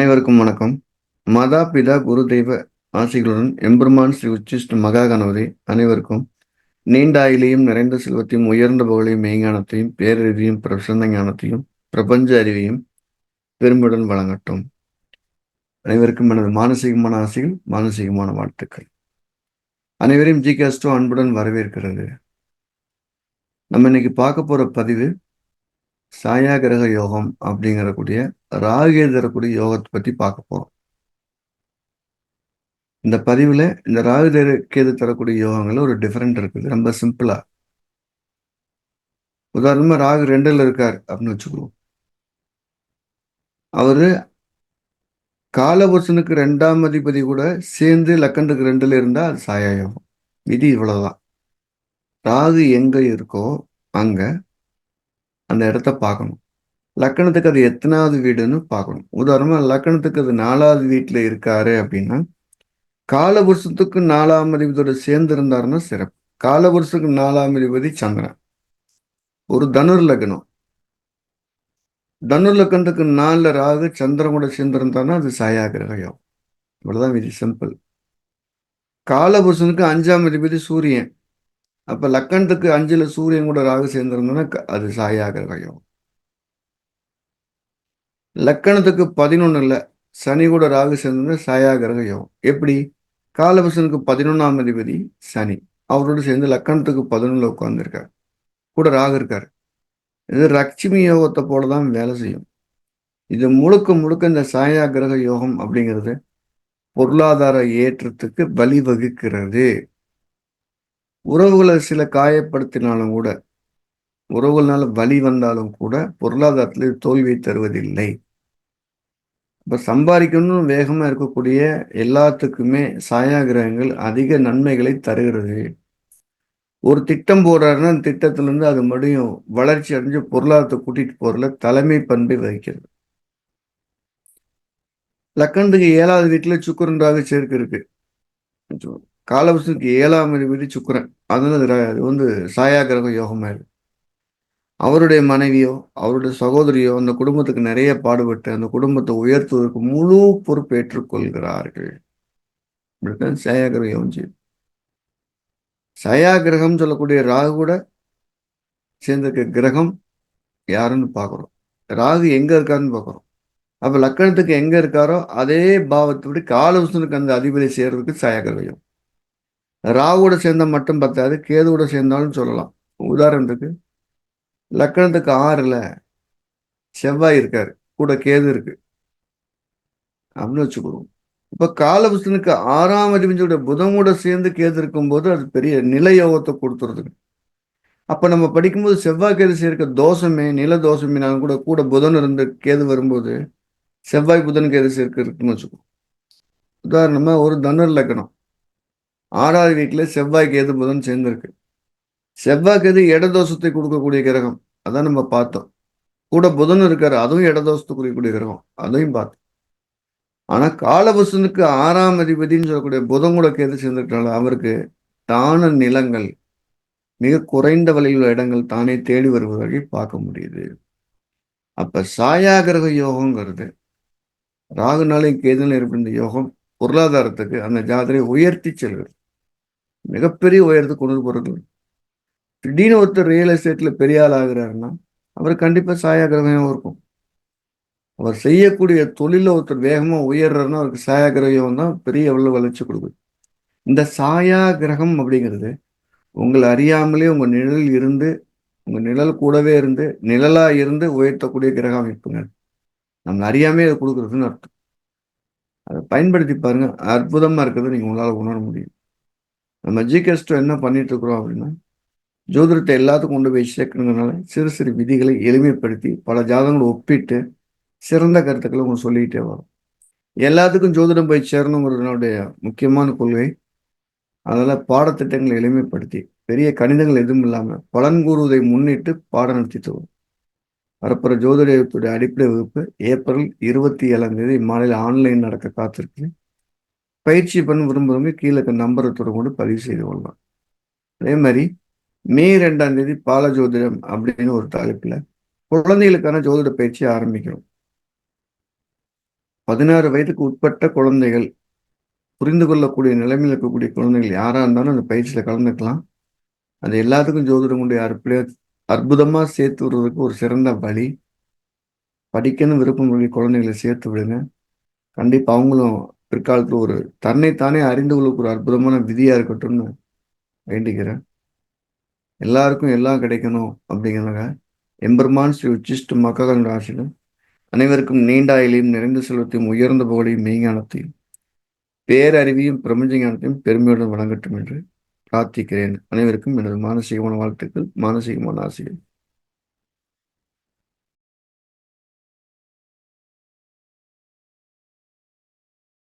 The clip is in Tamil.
அனைவருக்கும் வணக்கம். மாதா பிதா குரு தெய்வ ஆசிகளுடன் எம்பெருமான் ஸ்ரீ உச்சிஷ்ட மகா கணபதி அனைவருக்கும் நீண்ட ஆயிலையும் நிறைந்த செல்வத்தையும் உயர்ந்த புகழையும் மெய்ஞானத்தையும் பேரறிவையும் பிரசன்ன ஞானத்தையும் பிரபஞ்ச அறிவையும் பெருமையுடன் வழங்கட்டும். அனைவருக்கும் எனது மானசீகமான ஆசைகள் மானசீகமான வாழ்த்துக்கள். அனைவரையும் ஜி கேஸ்டோ அன்புடன் வரவேற்கிறது. நம்ம இன்னைக்கு பார்க்க போற பதிவு சாயா கிரக யோகம் அப்படிங்கிறக்கூடிய ராகு தரக்கூடிய யோகத்தை பத்தி பார்க்க போறோம். இந்த பதிவுல இந்த ராகு கேது தரக்கூடிய யோகங்கள்ல ஒரு டிஃப்ரெண்ட் இருக்குது ரொம்ப சிம்பிளா உதாரணமா ராகு ரெண்டுல இருக்கார் அப்படின்னு வச்சுக்குவோம் அவர் காலபுருஷனுக்கு ரெண்டாம் அதிபதி கூட சேர்ந்து லக்கண்டுக்கு ரெண்டுல இருந்தா அது சாயா யோகம் விதி இவ்வளவுதான். ராகு எங்க இருக்கோ அங்க அந்த இடத்த பார்க்கணும். லக்கணத்துக்கு அது எத்தனாவது வீடுன்னு பார்க்கணும். உதாரணமாக லக்கணத்துக்கு அது நாலாவது வீட்டில் இருக்காரு அப்படின்னா காலபுருஷத்துக்கு நாலாம் அதிபதியோட சேர்ந்து இருந்தாருன்னா சிறப்பு. காலபுருஷத்துக்கு நாலாம் அதிபதி சந்திரன். ஒரு தனுர் லக்னம் தனுர் லக்னத்துக்கு நாலில் ராகு சந்திரன் கூட சேர்ந்து இருந்தாருன்னா அது சாயா இவ்வளோதான் விதி சிம்பிள். காலபுருஷனுக்கு அஞ்சாம் அதிபதி சூரியன். அப்ப லக்கணத்துக்கு அஞ்சுல சூரியன் கூட ராகு சேர்ந்திருந்தோம்னா அது சாயா கயம். யோகம் லக்கணத்துக்கு பதினொன்னுல சனி கூட ராகு சேர்ந்தது சாயாகிரக யோகம் எப்படி? காலபசனுக்கு பதினொன்னாம் அதிபதி சனி. அவரோடு சேர்ந்து லக்கணத்துக்கு பதினொன்னுல உட்கார்ந்துருக்காரு. கூட ராகு இருக்காரு. இது லட்சுமி யோகத்தை போல தான் வேலை செய்யும். இது முழுக்க முழுக்க இந்த சாயா கிரக யோகம் அப்படிங்கிறது பொருளாதார ஏற்றத்துக்கு வழிவகுக்கிறது. உறவுகளை சில காயப்படுத்தினாலும் கூட உறவுகள்னால வலி வந்தாலும் கூட பொருளாதாரத்தில் தோல்வியை தருவதில்லை. இப்போ சம்பாதிக்கணும்னு வேகமாக இருக்கக்கூடிய எல்லாத்துக்குமே சாயா கிரகங்கள் அதிக நன்மைகளை தருகிறது. ஒரு திட்டம் போடுறாருன்னா அந்த திட்டத்திலேருந்து அது மறுபடியும் வளர்ச்சி அடைஞ்சு பொருளாதாரத்தை கூட்டிகிட்டு போறதுல தலைமை பண்பை வகிக்கிறது. லக்கணத்துக்கு ஏழாவது வீட்டில் சுக்கரன் ராகு சேர்க்கை இருக்கு. காலவசத்துக்கு ஏழாம் வீடு சுக்கரன். அதனால அது ர- அது வந்து சாயா கிரகம் யோகமாயிரு அவருடைய மனைவியோ அவருடைய சகோதரியோ அந்த குடும்பத்துக்கு நிறைய பாடுபட்டு அந்த குடும்பத்தை உயர்த்துவதற்கு முழு பொறுப்பு ஏற்றுக்கொள்கிறார்கள். இப்படித்தான் சாயா கிரகம் யோகம் செய்யும் சயா கிரகம் சொல்லக்கூடிய ராகு கூட சேர்ந்திருக்க கிரகம் யாருன்னு பார்க்குறோம். ராகு எங்க இருக்காருன்னு பார்க்குறோம். அப்போ லக்கணத்துக்கு எங்கே இருக்காரோ அதே பாவத்தோட காலவசனுக்கு அந்த அதிபதி சேர்றதுக்கு சயா கிரகம் ராகுவோட சேர்ந்தா மட்டும் பத்தாது கேதுவோட சேர்ந்தாலும் சொல்லலாம். உதாரணத்துக்கு லக்கணத்துக்கு ஆறில் செவ்வாய் இருக்கார். கூட கேது இருக்கு. அப்படின்னு வச்சுக்கிறோம் இப்போ காலபுஷனுக்கு ஆறாம் அதிபதியோட புதனோட சேர்ந்து கேது இருக்கும்போது அது பெரிய நில யோகத்தை கொடுத்துருது அப்போ நம்ம படிக்கும்போது செவ்வாய் கேது சேர்க்க தோஷமே நில தோஷமே தோஷமேனாலும் கூட கூட புதன் இருந்து கேது வரும்போது செவ்வாய் புதன் கேது சேர்க்க இருக்குன்னு வச்சுக்கோ உதாரணமாக ஒரு தனுர் லக்கணம். ஆறாவது வீட்டில் செவ்வாய் கேது புதன் சேர்ந்திருக்கு. செவ்வாய் கேது இடதோஷத்தை கொடுக்கக்கூடிய கிரகம். அதான் நம்ம பார்த்தோம். கூட புதன் இருக்காரு அதுவும் இடதோஷத்தை குறிக்கக்கூடிய கிரகம். அதையும் பார்த்தோம். ஆனால் காலபுசனுக்கு ஆறாம் அதிபதினு சொல்லக்கூடிய புதன் கூட கேது சேர்ந்திருக்கனால அவருக்கு தான நிலங்கள் மிக குறைந்த விலையில் உள்ள இடங்கள் தானே தேடி வருவதை பார்க்க முடியுது. அப்ப சாயா கிரக யோகங்கிறது ராகுனாலையும் கேதுனாலும் ஏற்படுத்த யோகம் பொருளாதாரத்துக்கு அந்த ஜாதரை உயர்த்தி செல்கிறது. மிகப்பெரிய உயரத்துக்கு கொண்டு போறது திடீர்னு ஒருத்தர் ரியல் எஸ்டேட்டில் பெரிய ஆள் ஆகிறாருன்னா அவர் கண்டிப்பாக சாயா கிரகம் இருக்கும். அவர் செய்யக்கூடிய தொழிலில் ஒருத்தர் வேகமாக உயர்றாருன்னா அவருக்கு சாயா கிரகம் தான் பெரிய எவ்வளவு வளர்ச்சி கொடுக்குது இந்த சாயா கிரகம் அப்படிங்கிறது உங்களை அறியாமலே உங்கள் நிழல் இருந்து உங்கள் நிழல் கூடவே இருந்து நிழலாக இருந்து உயர்த்தக்கூடிய கிரக அமைப்புங்க நம்ம அறியாமே அதை கொடுக்குறதுன்னு அர்த்தம். அதை பயன்படுத்தி பாருங்கள் அற்புதமாக இருக்கிறது நீங்கள் உங்களால் உணர முடியும். நம்ம ஜிகெஸ்டோ என்ன பண்ணிட்டு இருக்கிறோம் அப்படின்னா ஜோதிடத்தை எல்லாத்துக்கும் கொண்டு போய் சேர்க்கணுங்கிறனால சிறு சிறு விதிகளை எளிமைப்படுத்தி பல ஜாதகங்களை ஒப்பிட்டு சிறந்த கருத்துக்களை உங்களுக்கு சொல்லிக்கிட்டே வரும். எல்லாத்துக்கும் ஜோதிடம் போய் சேரணுங்கிறதுனுடைய முக்கியமான கொள்கை அதனால் பாடத்திட்டங்களை எளிமைப்படுத்தி பெரிய கணிதங்கள் எதுவும் இல்லாமல் பலன் கூறுவதை முன்னிட்டு பாடம் நடத்திட்டு வரும். வரப்புற ஜோதிடத்துடைய அடிப்படை வகுப்பு ஏப்ரல் இருபத்தி ஏழாம் தேதி மாலையில் ஆன்லைன் நடக்க காத்திருக்கிறேன். பயிற்சி பண்ண விரும்புகிறவங்க கீழே நம்பரை தொடர்பு கொண்டு பதிவு செய்து கொள்ளலாம். அதே மாதிரி மே ரெண்டாம் தேதி பால ஜோதிடம் அப்படின்னு ஒரு தலைப்பில் குழந்தைகளுக்கான ஜோதிட பயிற்சி ஆரம்பிக்கிறோம். பதினாறு வயதுக்கு உட்பட்ட குழந்தைகள் புரிந்து கொள்ளக்கூடிய நிலைமையில் இருக்கக்கூடிய குழந்தைகள் யாராக இருந்தாலும் அந்த பயிற்சியில் கலந்துக்கலாம். அது எல்லாத்துக்கும் ஜோதிடம் கொண்டு யாருக்குள்ளே அற்புதமாக சேர்த்து விடுறதுக்கு ஒரு சிறந்த வழி. படிக்கணும் விருப்பம் குழந்தைகளை சேர்த்து விடுங்க. கண்டிப்பாக அவங்களும் பிற்காலத்தில் ஒரு தன்னைத்தானே அறிந்து கொள்ளக்கூடிய ஒரு அற்புதமான விதியாக இருக்கட்டும்னு வேண்டிக்கிறேன் எல்லாருக்கும் எல்லாம் கிடைக்கணும் அப்படிங்கிறத எம்பெருமான் ஸ்ரீ உச்சிஷ்ட மக்கள் ராசியிலும் அனைவருக்கும் நீண்டாயிலையும் நிறைந்த செல்வத்தையும் உயர்ந்த புகழையும் மெய்ஞானத்தையும் பேரறிவியும் பிரபஞ்ச ஞானத்தையும் பெருமையுடன் வழங்கட்டும் என்று பிரார்த்திக்கிறேன். அனைவருக்கும் எனது மானசீகமான வாழ்த்துக்கள் மானசீகமான ஆசைகள்